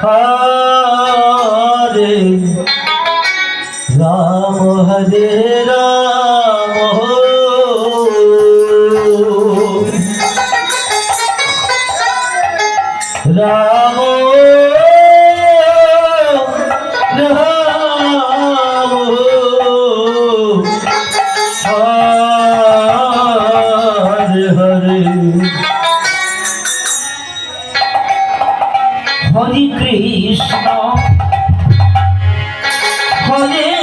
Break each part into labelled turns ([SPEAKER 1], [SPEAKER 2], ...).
[SPEAKER 1] হরে রাম হরে রাম রাম হরি কৃষ্ণ। হরে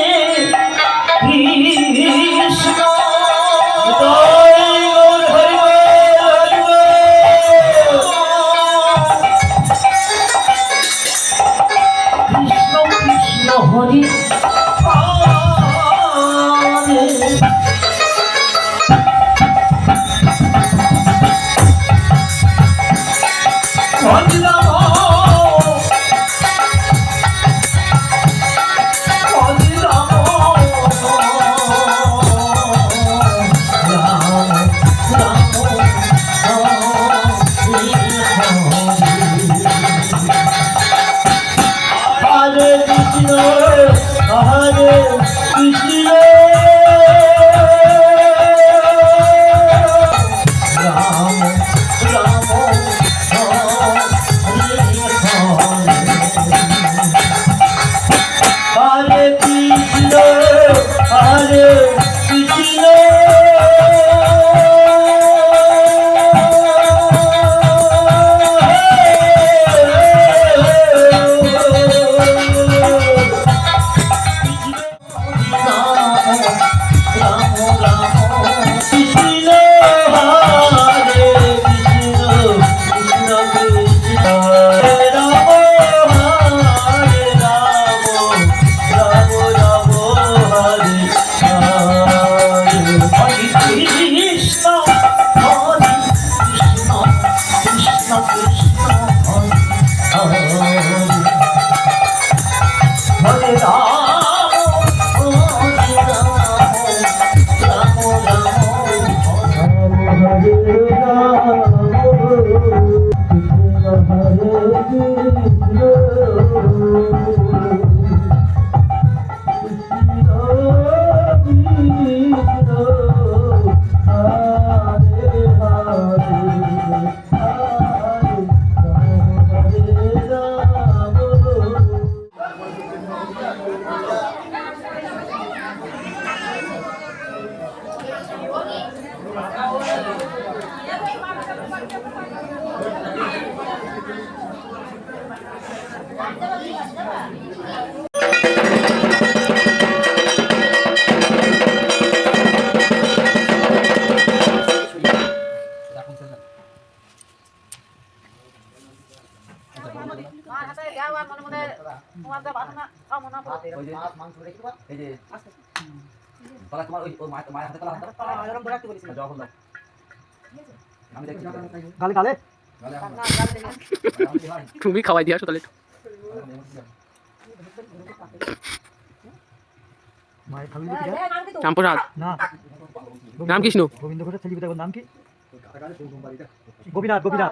[SPEAKER 2] আরে
[SPEAKER 3] Thank you.
[SPEAKER 4] তুমি খাওয়াই দিয়ে আসো তাহলে
[SPEAKER 2] নাম
[SPEAKER 4] প্রসাদ
[SPEAKER 5] নাম
[SPEAKER 4] কৃষ্ণ
[SPEAKER 5] গোবিন্দ ঘোষের ছেলে নাম কি গোপীনাথ গোপীনাথ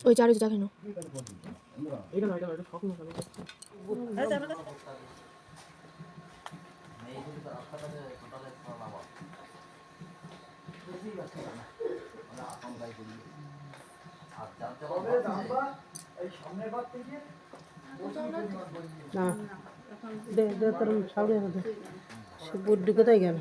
[SPEAKER 2] ওই
[SPEAKER 6] চারি চা কেন
[SPEAKER 2] না দে দে তোর সামনে সে ঢুকে তাই গেল